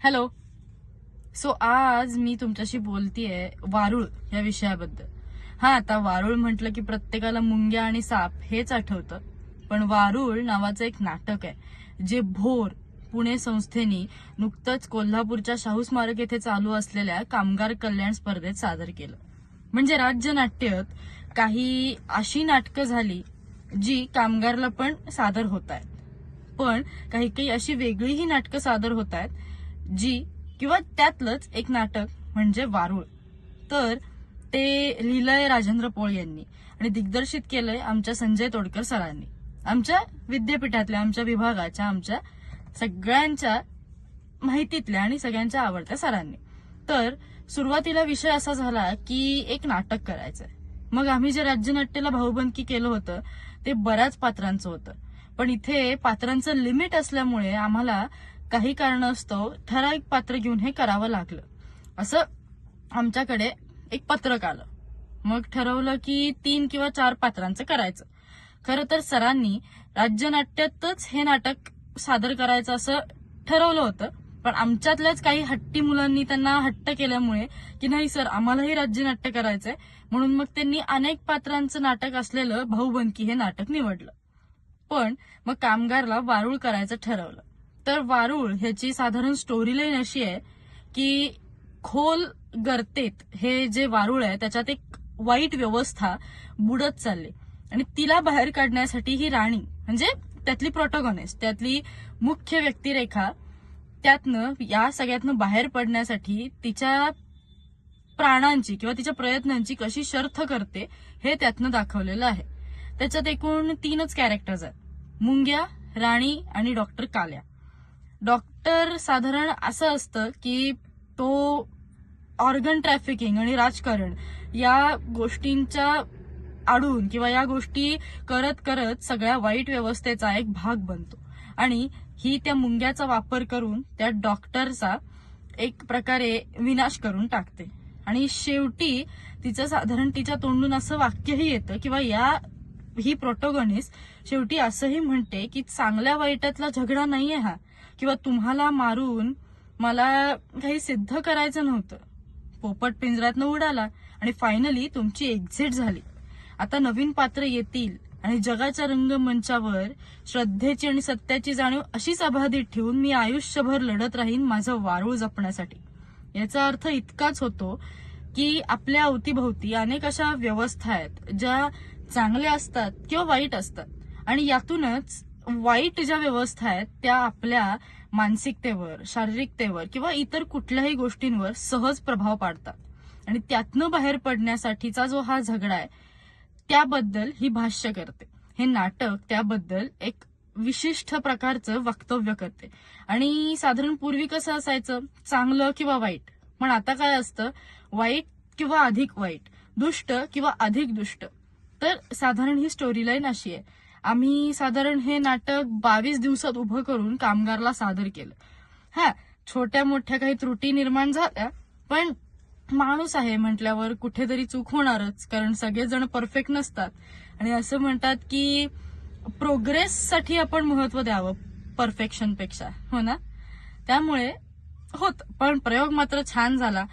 Hello so आज मी तुमच्याशी बोलतीये वारुळ या विषयाबद्दल. हा आता वारुळ म्हटलं की प्रत्येकाला मुंग्या आणि साप हेच आठवतं. पण वारुळ नावाचं एक नाटक आहे जे भोर पुणे संस्थेनी नुकतंच कोल्हापूरच्या शाहू स्मारक येथे चालू असलेल्या कामगार कल्याण स्पर्धेत सादर केलं. म्हणजे राज्य नाट्यात काही अशी नाटकं झाली जी कामगारला पण सादर होत आहेत पण काही काही अशी वेगळीही नाटकं सादर होत आहेत जी किंवा त्यातलंच एक नाटक म्हणजे वारुळ. तर ते लिहिलंय राजेंद्र पोळ यांनी आणि दिग्दर्शित केलंय आमच्या संजय तोडकर सरांनी. आमच्या विद्यापीठातल्या आमच्या विभागाच्या आमच्या सगळ्यांच्या माहितीतल्या आणि सगळ्यांच्या आवडत्या सरांनी. तर सुरुवातीला विषय असा झाला की एक नाटक करायचंय. मग आम्ही जे राज्यनाट्याला भाऊबंदकी केलं होतं ते बऱ्याच पात्रांचं होतं. पण इथे पात्रांचं लिमिट असल्यामुळे आम्हाला काही कारणास्तव ठराविक पात्र घेऊन हे करावं लागलं. असं आमच्याकडे एक पत्रक आलं. मग ठरवलं की तीन किंवा चार पात्रांचं करायचं. खरं तर सरांनी राज्यनाट्यातच हे नाटक सादर करायचं असं ठरवलं होतं पण आमच्यातल्याच काही हट्टी मुलांनी त्यांना हट्ट केल्यामुळे की नाही सर आम्हालाही राज्यनाट्य करायचंय म्हणून मग त्यांनी अनेक पात्रांचं नाटक असलेलं भाऊबंकी हे नाटक निवडलं. पण मग कामगारला वारुळ करायचं ठरवलं. तर वारुळ ह्याची साधारण स्टोरी लाईन अशी आहे की खोल गर्तेत हे जे वारुळ आहे त्याच्यात एक वाईट व्यवस्था बुडत चालली. आणि तिला बाहेर काढण्यासाठी ही राणी म्हणजे त्यातली प्रोटोगॉनिस्ट त्यातली मुख्य व्यक्तिरेखा त्यातनं या सगळ्यातनं बाहेर पडण्यासाठी तिच्या प्राणांची किंवा तिच्या प्रयत्नांची कशी शर्थ करते हे त्यातनं दाखवलेलं आहे. त्याच्यात एकूण तीनच कॅरेक्टर्स आहेत. मुंग्या राणी आणि डॉक्टर काल्या. डॉक्टर साधारण असं असतं की तो ऑर्गन ट्रॅफिकिंग आणि राजकारण या गोष्टींच्या आडून किंवा या गोष्टी करत करत सगळ्या वाईट व्यवस्थेचा एक भाग बनतो. आणि ही त्या मुंग्याचा वापर करून त्या डॉक्टरचा एक प्रकारे विनाश करून टाकते. आणि शेवटी तिचं साधारण तिच्या तोंडून असं वाक्यही येतं किंवा या ही प्रोटोगनिस शेवटी असंही म्हणते की चांगल्या वाईटातला झगडा नाहीये हा. किंवा तुम्हाला मारून मला काही सिद्ध करायचं नव्हतं. पोपट पिंजऱ्यातनं उडाला आणि फायनली तुमची एक्झिट झाली. आता नवीन पात्र येतील आणि जगाच्या रंगमंचावर श्रद्धेची आणि सत्याची जाणीव अशीच अबाधित ठेवून मी आयुष्यभर लढत राहीन माझं वारूळ जपण्यासाठी. याचा अर्थ इतकाच होतो की आपल्या अवतीभोवती अनेक अशा व्यवस्था आहेत ज्या चांगले असतात किंवा वाईट असतात. आणि यातूनच वाईट ज्या व्यवस्था आहेत त्या आपल्या मानसिकतेवर शारीरिकतेवर किंवा इतर कुठल्याही गोष्टींवर सहज प्रभाव पाडतात. आणि त्यातनं बाहेर पडण्यासाठीचा जो हा झगडा आहे त्याबद्दल ही भाष्य करते. हे नाटक त्याबद्दल एक विशिष्ट प्रकारचं वक्तव्य करते. आणि साधारण पूर्वी कसं असायचं? चांगलं किंवा वाईट. पण आता काय असतं? वाईट किंवा अधिक वाईट. दुष्ट किंवा अधिक दुष्ट. तर साधारण ही स्टोरी लाईन अशी आहे. आम्ही साधारण हे नाटक बावीस दिवसात उभं करून कामगारला सादर केलं. हा छोट्या मोठ्या काही त्रुटी निर्माण झाल्या पण माणूस आहे म्हटल्यावर कुठेतरी चूक होणारच कारण सगळेजण परफेक्ट नसतात. आणि असं म्हणतात की प्रोग्रेससाठी आपण महत्त्व द्यावं परफेक्शनपेक्षा हो ना? त्यामुळे होत पण प्रयोग मात्र छान झाला.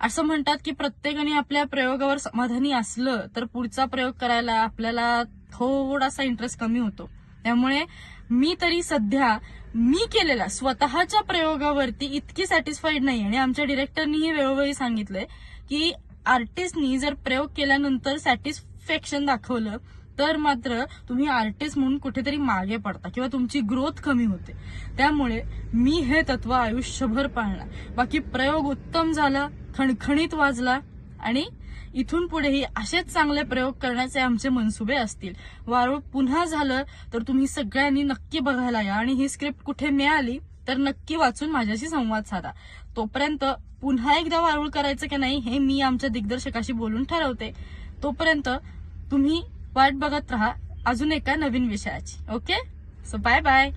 असं म्हणतात की प्रत्येकाने आपल्या प्रयोगावर समाधानी असलं तर पुढचा प्रयोग करायला आपल्याला थोडासा इंटरेस्ट कमी होतो. त्यामुळे मी तरी सध्या मी केलेल्या स्वतःच्या प्रयोगावरती इतकी सॅटिस्फाईड नाही आणि आमच्या डिरेक्टरनीही वेळोवेळी सांगितलंय की आर्टिस्टनी जर प्रयोग केल्यानंतर सॅटिस्फॅक्शन दाखवलं तर मात्र तुम्ही आर्टिस्ट म्हणून कुठेतरी मागे पडता किंवा तुमची ग्रोथ कमी होते. त्यामुळे मी हे तत्व आयुष्यभर पाळणार. बाकी प्रयोग उत्तम झाला खणखणीत वाजला आणि इथून पुढेही असेच चांगले प्रयोग करण्याचे आमचे मनसुबे असतील. वारूळ पुन्हा झालं तर तुम्ही सगळ्यांनी नक्की बघायला या आणि ही स्क्रिप्ट कुठे मिळाली तर नक्की वाचून माझ्याशी संवाद साधा. तोपर्यंत पुन्हा एकदा वारूळ करायचं की नाही हे मी आमच्या दिग्दर्शकाशी बोलून ठरवते. तोपर्यंत तुम्ही वाट बघत राहा अजून एका नवीन विषयाची. ओके? So bye bye